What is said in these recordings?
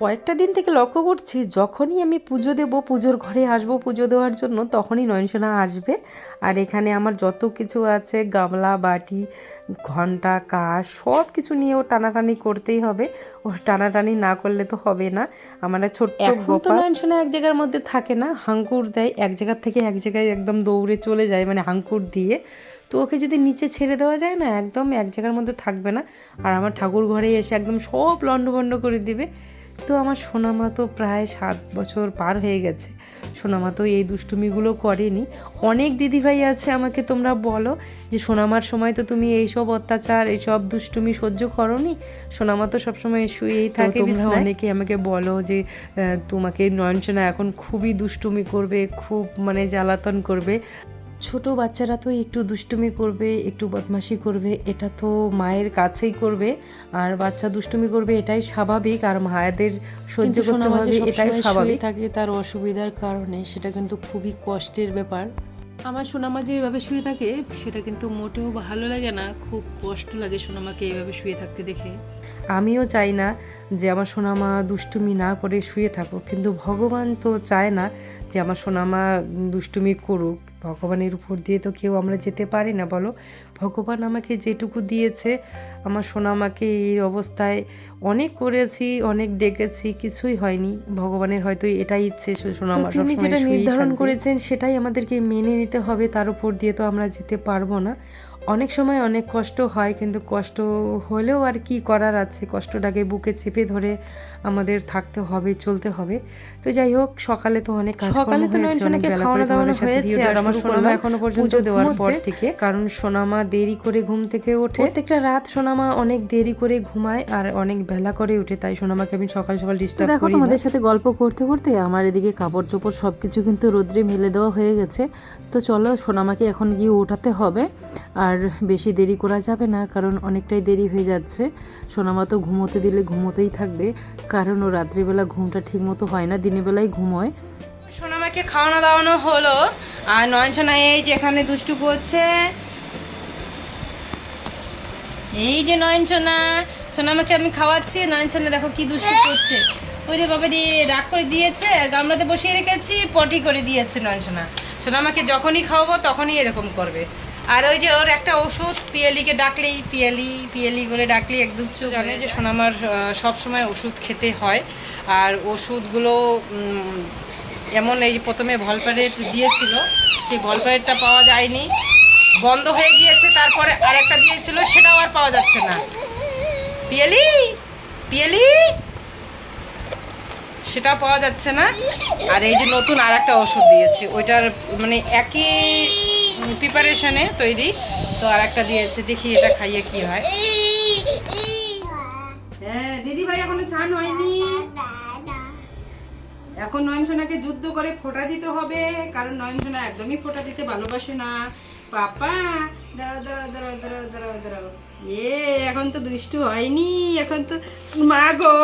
কয়েকটা দিন থেকে লক্ষ্য করছি যখনই আমি পুজো দেবো পুজোর ঘরে আসব পুজো দেওয়ার জন্য তখনই নয়নসোনা আসবে। আর এখানে আমার যত কিছু আছে গামলা বাটি ঘণ্টা কাশ সব কিছু নিয়ে ও টানাটানি করতেই হবে। ও টানাটানি না করলে তো হবে না। আমার ছোট্ট নয়নসোনা এক জায়গার মধ্যে থাকে না হাঙ্কুর দেয় এক জায়গার থেকে এক জায়গায় একদম দৌড়ে চলে যায় মানে হাঙ্কুর দিয়ে। তো ওকে যদি নিচে ছেড়ে দেওয়া যায় না একদম এক জায়গার মধ্যে থাকবে না। আর আমার ঠাকুর ঘরে এসে একদম সব লণ্ডভণ্ড করে দিবে। তো আমার সোনামা তো প্রায় সাত বছর পার হয়ে গেছে। সোনামা তো এই দুষ্টুমিগুলো করেনি। অনেক দিদিভাই আছে আমাকে তোমরা বলো যে সোনামার সময় তো তুমি এইসব অত্যাচার এইসব দুষ্টুমি সহ্য করনি? সোনামা তো সবসময় শুয়েই থাকে তোমরা অনেকে আমাকে বলো যে তোমাকে নয়নসোনা এখন খুবই দুষ্টুমি করবে খুব মানে জ্বালাতন করবে। ছোট বাচ্চারা তো একটু দুষ্টুমি করবে একটু বদমাশি করবে এটা তো মায়ের কাছেই করবে। আর বাচ্চা দুষ্টুমি করবে এটাই স্বাভাবিক। আর মায়েদের সহ্য করতে হবে এটাই স্বাভাবিক। থাকে তার অসুবিধার কারণে সেটা কিন্তু খুবই কষ্টের ব্যাপার। আমার সোনামা যে এভাবে শুয়ে থাকে সেটা কিন্তু মোটেও ভালো লাগে না। খুব কষ্ট লাগে সোনামাকে এইভাবে শুয়ে থাকতে দেখে। আমিও চাই না যে আমার সোনামা দুষ্টুমি না করে শুয়ে থাকুক কিন্তু ভগবান তো চায় না যে আমার সোনামা দুষ্টুমি করুক। ভগবানের উপর দিয়ে তো কেউ আমরা যেতে পারি না বলো। ভগবান আমাকে যেটুকু দিয়েছে আমার সোনা সোনামাকে এই অবস্থায় অনেক করেছি অনেক ডেকেছি কিছুই হয়নি। ভগবানের হয়তো এটাই ইচ্ছে সোনামা তিনি যেটা নির্ধারণ করেছেন সেটাই আমাদেরকে মেনে নিতে হবে তার উপর দিয়ে তো আমরা যেতে পারব না। অনেক সময় অনেক কষ্ট হয় কিন্তু কষ্ট হলেও আর কি করার আছে। কষ্টটাকে বুকে চেপে ধরে আমাদের থাকতে হবে চলতে হবে। তো যাই হোক সকালে তো অনেক কাজ সকালে তো নয়নসোনাকে খাওয়ানো দাওয়ানো হয়েছে, আর আমার সোনামা এখনও পর্যন্ত দেওয়ার পর থেকে। কারণ সোনামা দেরি করে ঘুম থেকে ওঠে। প্রত্যেকটা রাত সোনামা অনেক দেরি করে ঘুমায় আর অনেক বেলা করে ওঠে তাই সোনামাকে আমি সকাল সকাল ডিস্টার্ব দেখো করি তোমাদের সাথে গল্প করতে করতে আমার এদিকে কাপড় চোপড় সব কিছু কিন্তু রোদ্রে মেলে দেওয়া হয়ে গেছে। তো চলো সোনামাকে এখন গিয়ে ওঠাতে হবে। আর বেশি দেরি করা যাবে না, কারণ অনেকটাই দেরি হয়ে যাচ্ছে। সোনামা তো ঘুমোতে দিলে ঘুমোতেই থাকবে, কারণ ও রাত্রিবেলা ঘুমটা ঠিক মতো হয় না দিনের বেলায় ঘুমোয়। সোনামাকে খাওয়ানো দাওয়ানো হলো, আর নয়নসোনা এই যে এখানে দুষ্টু করছে। এই যে নয়নসোনা সোনামাকে আমি খাওয়াচ্ছি নয়নসোনা দেখো কি দুষ্টু করছে। ওই রে বাবা দিয়ে রাগ করে দিয়েছে, আর গামলাতে বসিয়ে রেখেছি, পটি করে দিয়েছে নয়নসোনা সোনামাকে যখনই খাওয়াবো তখনই এরকম করবে। আর ওই যে ওর একটা ওষুধ পিয়ালিকে ডাকলেই পিয়ালি পিয়ালি করে ডাকলেই একদম চুপ জানে যে সোনামার সব সময় ওষুধ খেতে হয়। আর ওষুধগুলো এমন এই যে প্রথমে ভলপারেট দিয়েছিল সেই ভলপারেটটা পাওয়া যায়নি। বন্ধ হয়ে গিয়েছে তারপরে আরেকটা দিয়েছিল সেটাও আর পাওয়া যাচ্ছে না। পিয়ালি পিয়ালি সেটা পাওয়া যাচ্ছে না। আর এই যে নতুন আর একটা ওষুধ দিয়েছে ওইটার মানে একই প্রিপারেশনে তৈরি। তো আর একটা দিয়েছে, দেখি এটা খাইয়ে কি হয়। হ্যাঁ দিদি ভাই এখনও ছান হয়নি এখন নয়নসোনাকে যুদ্ধ করে ফোটা দিতে হবে, কারণ নয়নসোনা একদমই ফোটা দিতে ভালোবাসে না। পাপা, দাঁড়াও দাঁড়াও দাঁড়াও দাঁড়াও দাঁড়াও দাঁড়াও। এ, এখন তো দুষ্টু হয়নি, এখন তো মা গো,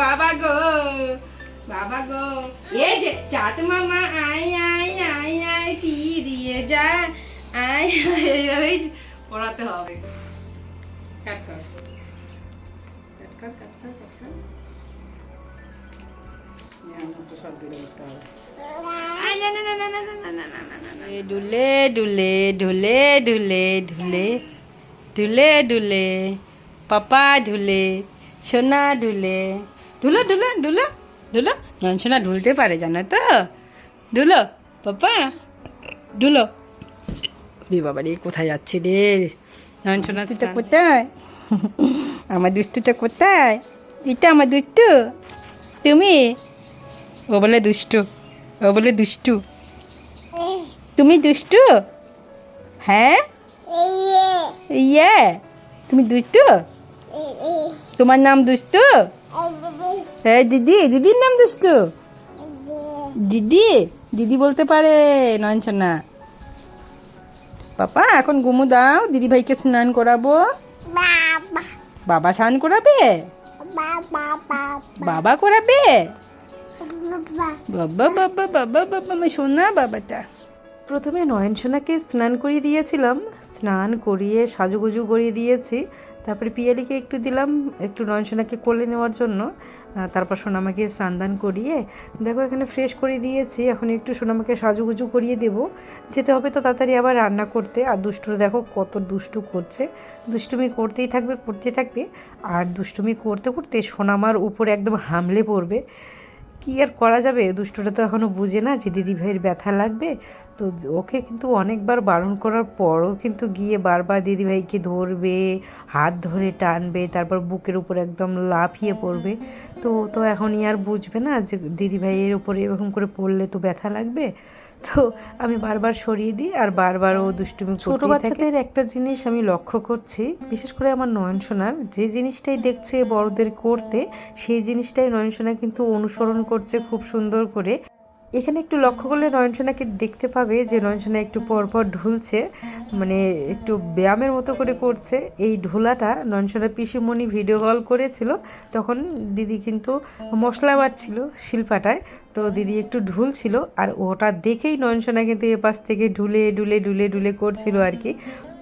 বাবা গো। বাবা গো এ যে চাঁদ মামা আয় আয় আয় আয় টি দিয়ে যা আয় আয় পড়াতে হবে কাট কর কাট কর কাট কর কাট কর ডুলে ডুলে ডুলে পাপা সোনা ঢুলো নয়ন সোনা ঢুলতে পারে জানো তো? ঢুলো পাপা? ঢুলো রে বাবা রে কোথায় যাচ্ছে রে? নয়ন সেটা কোথায়? আমার দুষ্টুটা কোথায়? এটা আমার দুষ্টু। তুমি? ও বলে দুষ্টু। ও বলে দুষ্টু। তুমি দুষ্টু? হ্যাঁ? ইয়ে। তুমি দুষ্টু? তোমার নাম দুষ্টু? হ্যাঁ দিদি দিদির নাম দুষ্টু? দিদি দিদি বলতে পারে নয়নচনা পাপা এখন গুমু দাও দিদি ভাইকে স্নান করাবো। বাবা। স্নান করাবে? বাবা করাবে? বাবা। বাবা বাবা বাবা আমার সোনা বাবাটা। প্রথমে নয়নসোনাকে স্নান করিয়ে দিয়েছিলাম। স্নান করিয়ে সাজুগুজু করিয়ে দিয়েছি। তারপরে পিয়ালিকে একটু দিলাম, একটু নয়নসোনাকে কোলে নেওয়ার জন্য। তারপর সোনামাকে স্নান করিয়ে, দেখো এখানে ফ্রেশ করে দিয়েছি, এখন একটু সোনামাকে সাজুগুজু করিয়ে দেবো। যেতে হবে তো তাড়াতাড়ি আবার রান্না করতে। আর দুষ্টু, দেখো কত দুষ্টু করছে। দুষ্টুমি করতেই থাকবে, করতে থাকবে। আর দুষ্টুমি করতে করতে সোনামার উপরে একদম হামলে পড়বে। কি আর করা যাবে? দুষ্টটা তো এখনও বুঝে না যে দিদি ভাইয়ের ব্যথা লাগবে। তো ওকে কিন্তু অনেকবার বারণ করার পরও কিন্তু গিয়ে বারবার দিদিভাইকে ধরবে হাত ধরে টানবে তারপর বুকের উপর একদম লাফিয়ে পড়বে। তো ও তো এখনই আর বুঝবে না যে দিদিভাইয়ের উপরে এরকম করে পড়লে তো ব্যথা লাগবে। তো আমি বারবার সরিয়ে দিই আর বারবার ও দুষ্টুমি ছোট বাচ্চাদের একটা জিনিস আমি লক্ষ্য করছি বিশেষ করে আমার নয়ন সোনার। যে জিনিসটাই দেখছে বড়দের করতে সেই জিনিসটাই নয়ন সোনা কিন্তু অনুসরণ করছে খুব সুন্দর করে। এখানে একটু লক্ষ্য করলে নয়নসোনাকে দেখতে পাবে যে নয়নসোনা একটু পরপর ঢুলছে মানে একটু ব্যায়ামের মতো করে করছে। এই ঢোলাটা নয়নসোনা পিসিমণি ভিডিও কল করেছিল, তখন দিদি কিন্তু মশলা বাড়ছিল শিল্পাটায়, তো দিদি একটু ঢুলছিল, আর ওটা দেখেই নয়নসোনা কিন্তু এপাশ থেকে ঢুলে ঢুলে ঢুলে ঢুলে করছিল আর কি।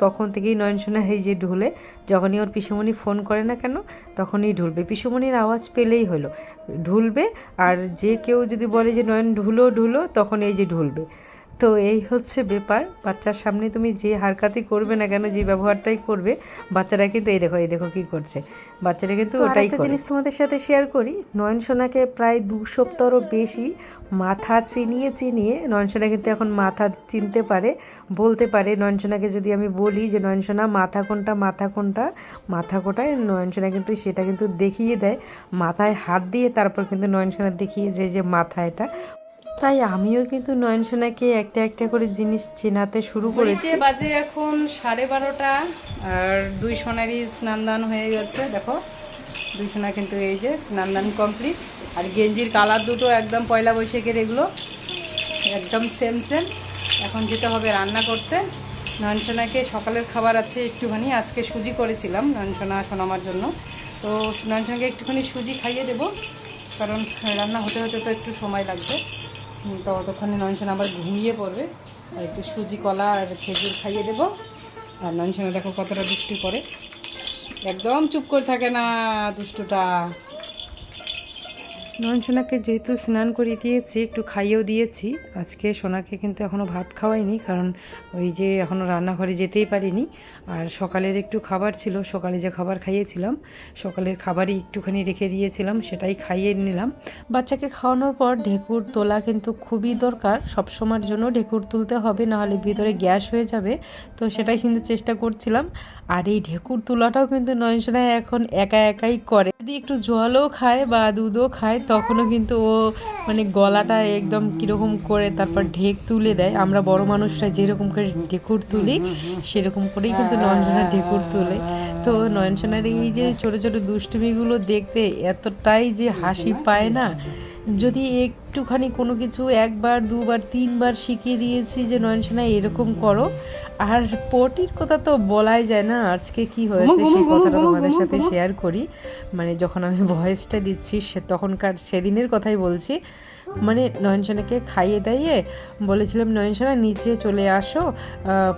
তখন থেকেই নয়নসোনা এই যে ঢুলে, যখনই ওর পিসুমণি ফোন করে না কেন, তখনই ঢুলবে। পিসুমণির আওয়াজ পেলেই হলো। ঢুলবে আর যে কেউ যদি বলে যে, নয়ন, ঢুলো ঢুলো তখন এই যে ঢুলবে। তো এই হচ্ছে ব্যাপার। বাচ্চার সামনে তুমি যে হারকাতি করবে না কেন, যে ব্যবহারটাই করবে, বাচ্চারা কিন্তু এই দেখো এই দেখো কী করছে। বাচ্চারা কিন্তু ওটাই একটা জিনিস তোমাদের সাথে শেয়ার করি। নয়ন সোনাকে প্রায় দু সপ্তাহরও বেশি মাথা চিনিয়ে চিনিয়ে নয়ন সোনা কিন্তু এখন মাথা চিনতে পারে বলতে পারে। নয়ন সোনাকে যদি আমি বলি যে নয়ন সোনা মাথা কোনটা মাথা কোনটা? মাথা কোটায় নয়ন সোনা কিন্তু সেটা কিন্তু দেখিয়ে দেয়। মাথায় হাত দিয়ে তারপর কিন্তু নয়ন সোনা দেখিয়ে যায় যে মাথা এটা তাই আমিও কিন্তু নয়ন সোনাকে একটা একটা করে জিনিস চেনাতে শুরু করেছি। বাজে এখন সাড়ে বারোটা আর দুই সোনারই স্নান দান হয়ে গেছে দেখো। দুই সোনা কিন্তু এই যে স্নান দান কমপ্লিট আর গেঞ্জির কালার দুটো একদম পয়লা বৈশাখের এগুলো একদম সেম সেম এখন যেতে হবে রান্না করতে। নয়নসোনাকে সকালের খাবার আছে একটুখানি আজকে সুজি করেছিলাম নয়নসোনা সোনামার জন্য। তো নয়নসোনাকে একটুখানি সুজি খাইয়ে দেবো কারণ রান্না হতে হতে তো একটু সময় লাগবে। ততক্ষণে নয়নসোনা আবার ঘুমিয়ে পড়বে। একটু সুজি, কলা আর খেজুর খাইয়ে দেবো। আর নয়নসোনা দেখো কতটা দুষ্টু করে। একদম চুপ করে থাকে না দুষ্টুটা। নয়ন সোনাকে যেহেতু স্নান করিয়ে দিয়েছি, একটু খাইয়েও দিয়েছি, আজকে সোনাকে কিন্তু এখনও ভাত খাওয়াইনি, কারণ ওই যে এখনও রান্নাঘরে যেতেই পারিনি। আর সকালের একটু খাবার ছিল, সকালে যে খাবার খাইয়েছিলাম, সকালের খাবারই একটুখানি রেখে দিয়েছিলাম, সেটাই খাইয়ে নিলাম। বাচ্চাকে খাওয়ানোর পর ঢেকুর তোলা কিন্তু খুবই দরকার সব সময়ের জন্য ঢেকুর তুলতে হবে, নাহলে ভিতরে গ্যাস হয়ে যাবে, তো সেটাই কিন্তু চেষ্টা করছিলাম। আর এই ঢেকুর তোলাটাও কিন্তু নয়নসোনা এখন একা একাই করে। যদি একটু জলও খায় বা দুধও খায়, তখনও কিন্তু ও মানে গলাটা একদম কীরকম করে তারপর ঢেক তুলে দেয়। আমরা বড় মানুষরা যেরকম করে ঢেকুর তুলি, সেরকম করেই কিন্তু নয়নসোনা ঢেকুর তুলে। তো নয়নসোনার এই যে ছোট ছোট দুষ্টুমিগুলো দেখতে এতটাই যে হাসি পায় না। যদি একটুখানি কোনো কিছু একবার দুবার তিনবার শিখিয়ে দিয়েছি যে নয়নসোনা এরকম করো। আর পটির কথা তো বলাই যায় না। আজকে কি হয়েছে সেই কথাটা তোমাদের সাথে শেয়ার করি। মানে যখন আমি ভয়েসটা দিচ্ছি সে তখনকার সেদিনের কথাই বলছি। মানে নয়নসোনাকে খাইয়ে দাইয়ে বলেছিলাম, নয়নসোনা, নিচে চলে আসো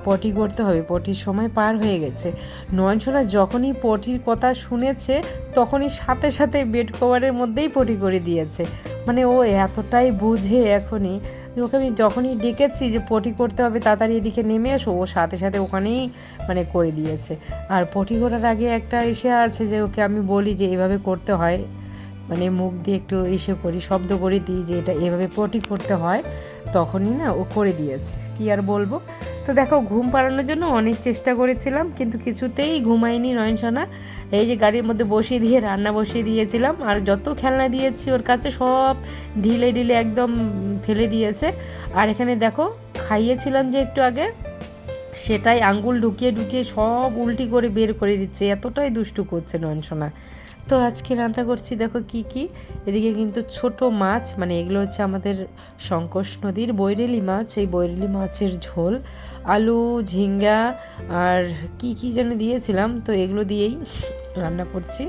পটি করতে হবে। পটির সময় পার হয়ে গেছে। নয়নসোনা যখনই পটির কথা শুনেছে, তখনই সাথে সাথে বেড কভারের মধ্যেই পটি করে দিয়েছে। মানে ও এতটাই বুঝে এখনই। ওকে আমি যখনই ডেকেছি যে পটি করতে হবে, তাড়াতাড়ি এদিকে নেমে এসো। ও সাথে সাথে ওখানেই মানে করে দিয়েছে। আর পটি করার আগে একটা এসে আছে যে ওকে আমি বলি যে এভাবে করতে হয়। মানে মুখ দিয়ে একটু এসে করি, শব্দ করে দিই যে এটা এভাবে পটি করতে হয়, তখনই না ও করে দিয়েছে। কি আর বলব? তো দেখো, ঘুম পাড়ানোর জন্য অনেক চেষ্টা করেছিলাম, কিন্তু কিছুতেই ঘুমায়নি নয়নসোনা। এই যে গাড়ির মধ্যে বসিয়ে দিয়ে, রান্না বসিয়ে দিয়েছিলাম, আর যত খেলনা দিয়েছি ওর কাছে সব ঢিলে ঢিলে একদম ফেলে দিয়েছে। আর এখানে দেখো, খাইয়েছিলাম যে একটু আগে, সেটাই আঙ্গুল ঢুকিয়ে ঢুকিয়ে সব উল্টি করে বের করে দিচ্ছে। এতটাই দুষ্টু করছে নয়নসোনা। তো আজকে রান্না করছি, দেখো কি কি। এদিকে কিন্তু ছোট মাছ মানে এগুলো হচ্ছে আমাদের শঙ্কর নদীর বৈরেলি মাছ, এই বৈরেলি মাছের ঝোল। আলু, ঝিঙ্গা আর কি কি যেন দিয়েছিলাম, তো এগুলো দিয়েই রান্না করছি।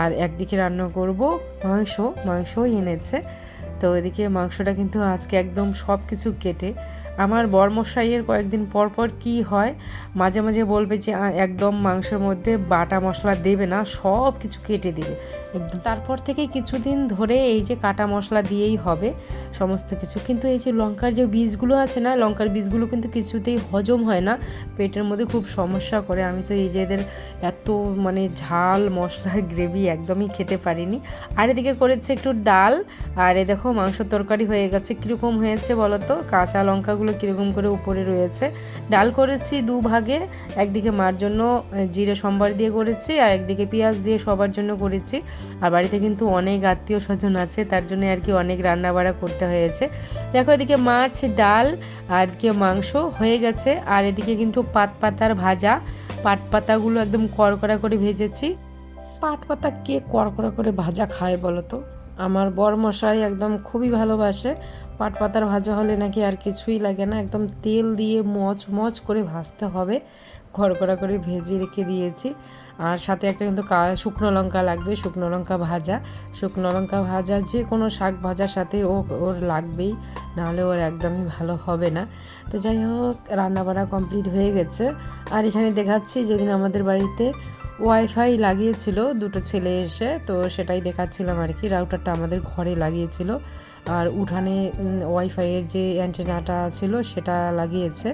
আর একদিকে রান্না করব মাংস, মাংসও এনেছে। তো এদিকে মাংসটা কিন্তু আজকে একদম সব কিছু কেটে আমার বরমশাইয়ের কয়েকদিন পর পর কী হয়, মাঝে মাঝে বলবে যে একদম মাংসের মধ্যে বাটা মশলা দেবে না, সব কিছু কেটে দেবে। তারপর থেকে কিছুদিন ধরে এই যে কাটা মশলা দিয়েই হবে সমস্ত কিছু। কিন্তু এই যে লঙ্কার যে বীজগুলো আছে না, লঙ্কার বীজগুলো কিন্তু কিছুতেই হজম হয় না। পেটের মধ্যে খুব সমস্যা করে। আমি তো এই যে এদের এত মানে ঝাল মশলার গ্রেভি একদমই খেতে পারিনি। আর এদিকে করেছে একটু ডাল। আর এ দেখো মাংস তরকারি হয়ে গেছে। কীরকম হয়েছে বলো তো? কাঁচা লঙ্কাগুলো কীরকম করে উপরে রয়েছে। ডাল করেছি দু ভাগে। একদিকে মার জন্য জিরে সম্বার দিয়ে করেছি আর একদিকে পেঁয়াজ দিয়ে সবার জন্য করেছি। আর বাড়িতে কিন্তু অনেক আত্মীয় স্বজন আছে, তার জন্য আর কি অনেক রান্না বাড়া করতে হয়েছে। দেখো এদিকে মাছ, ডাল আর কি মাংস হয়ে গেছে, আর এদিকে কিন্তু পাত পাতার ভাজা। পাট পাতাগুলো একদম কড়কড়া করে ভেজেছি। পাট পাতা কে কড়কড়া করে ভাজা খায় বলো তো? আমার বরমশাই একদম খুবই ভালোবাসে। পাট পাতার ভাজা হলে নাকি আর কিছুই লাগে না, একদম তেল দিয়ে মচ মচ করে ভাজতে হবে। কড়কড়া করে ভেজে রেখে দিয়েছি। আর সাথে একটা কিন্তু শুকনো লঙ্কা লাগবে, শুকনো লঙ্কা ভাজা। শুকনো লঙ্কা ভাজা, যে কোনো শাক ভাজার সাথে ও, ওর লাগবেই, নাহলে ওর একদমই ভালো হবে না। তো যাই হোক, রান্নাবাড়া কমপ্লিট হয়ে গেছে। আর এখানে দেখাচ্ছি যেদিন আমাদের বাড়িতে ওয়াইফাই লাগিয়েছিল, দুটো ছেলে এসে, তো সেটাই দেখাচ্ছিলাম আর কি। রাউটারটা আমাদের ঘরে লাগিয়েছিল। আর উঠানে ওয়াইফাইয়ের যে অ্যান্টেনাটা ছিল সেটা লাগিয়েছে।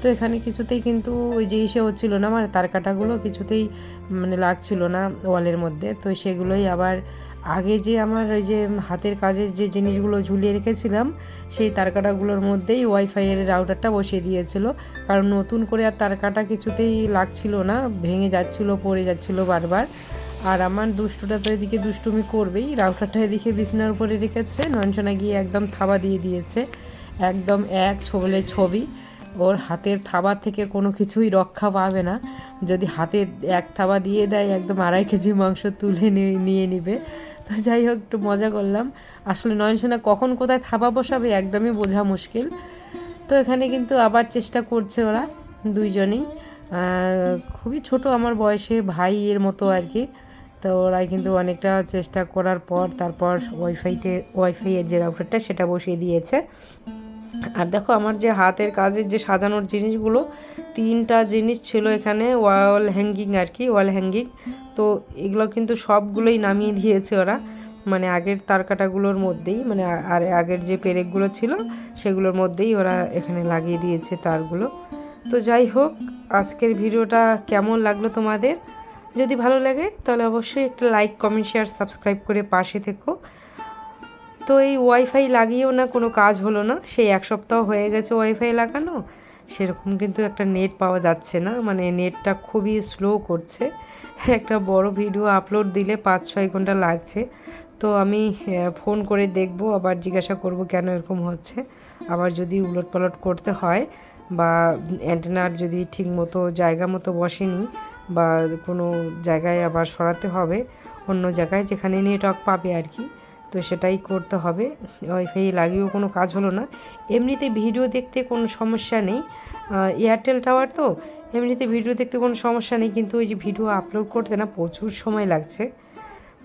তো এখানে কিছুতেই কিন্তু ওই যে ইসে হচ্ছিল না মানে তার কাটাগুলো কিছুতেই মানে লাগছিল না ওয়ালের মধ্যে। তো সেগুলোই আবার আগে যে আমার ওই যে হাতের কাজের যে জিনিসগুলো ঝুলিয়ে রেখেছিলাম, সেই তারকাটাগুলোর মধ্যেই ওয়াইফাইয়ের রাউটারটা বসিয়ে দিয়েছিল। কারণ নতুন করে আর তারকাটা কিছুতেই লাগছিল না, ভেঙে যাচ্ছিল, পড়ে যাচ্ছিল বারবার। আর আমার দুষ্টুটা তো এদিকে দুষ্টুমি করবেই। রাউটারটা এদিকে বিছনার উপরে রেখেছে। নয়নসোনা গিয়ে একদম থাবা দিয়ে দিয়েছে। একদম এক ছবলে ছবি। ওর হাতের থাবা থেকে কোনো কিছুই রক্ষা পাবে না। যদি হাতে এক থাবা দিয়ে দেয়, একদম আড়াই কেজি মাংস তুলে নিয়ে নিবে। তো যাই হোক, একটু মজা করলাম। আসলে নয়নসোনা কখন কোথায় থাবা বসাবে একদমই বোঝা মুশকিল। তো এখানে কিন্তু আবার চেষ্টা করছে ওরা দুইজনেই। খুবই ছোট আমার বয়সে ভাইয়ের মতো আর কি। তো ওরা কিন্তু অনেকটা চেষ্টা করার পর তারপর ওয়াইফাইতে ওয়াইফাইয়ের যে রাউটারটা সেটা বসিয়ে দিয়েছে। আর দেখো আমার যে হাতের কাজের যে সাজানোর জিনিসগুলো তিনটা জিনিস ছিল এখানে ওয়াল হ্যাঙ্গিং আর কি ওয়াল হ্যাঙ্গিং। তো এগুলো কিন্তু সবগুলোই নামিয়ে দিয়েছে ওরা মানে আগের তারকাটাগুলোর মধ্যেই মানে আর আগের যে পেরেকগুলো ছিল সেগুলোর মধ্যেই ওরা এখানে লাগিয়ে দিয়েছে তারগুলো। তো যাই হোক আজকের ভিডিওটা কেমন লাগল তোমাদের? যদি ভালো লাগে, তাহলে অবশ্যই একটা লাইক কমেন্ট শেয়ার সাবস্ক্রাইব করে পাশে থেকো। তো এই ওয়াইফাই লাগিয়েও না কোনো কাজ হলো না, সেই এক সপ্তাহ হয়ে গেছে ওয়াইফাই লাগানো। সেরকম কিন্তু একটা নেট পাওয়া যাচ্ছে না মানে নেটটা খুবই স্লো করছে। একটা বড় ভিডিও আপলোড দিলে পাঁচ ছয় ঘণ্টা লাগছে। তো আমি ফোন করে দেখব, আবার জিজ্ঞাসা করব কেন এরকম হচ্ছে। আবার যদি উলট পালট করতে হয় বা অ্যান্টেনার যদি ঠিক মতো জায়গা মতো বসেনি বা কোনো জায়গায় আবার সরাতে হবে, অন্য জায়গায় যেখানে নেটওয়ার্ক পাবে আর কি। তো সেটাই করতে হবে। ওয়াইফাই লাগিয়েও কোনো কাজ হলো না। এমনিতে ভিডিও দেখতে কোনো সমস্যা নেই। এয়ারটেল টাওয়ার তো, এমনিতে ভিডিও দেখতে কোনো সমস্যা নেই, কিন্তু ওই যে ভিডিও আপলোড করতে না প্রচুর সময় লাগছে।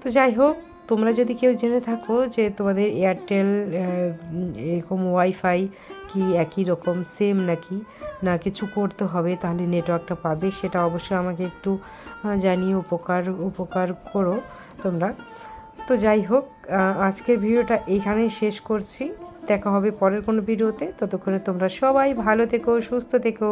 তো যাই হোক তোমরা যদি কেউ জেনে থাকো যে তোমাদের এয়ারটেল এরকম ওয়াইফাই কি একই রকম সেম নাকি? না, কিছু করতে হবে, তাহলে নেটওয়ার্কটা পাবে, সেটা অবশ্যই আমাকে একটু জানিয়ে উপকার উপকার করো তোমরা। তো যাই হোক আজকের ভিডিওটা এইখানেই শেষ করছি। দেখা হবে পরের কোনো ভিডিওতে। ততক্ষণে তোমরা সবাই ভালো থেকো, সুস্থ থেকো।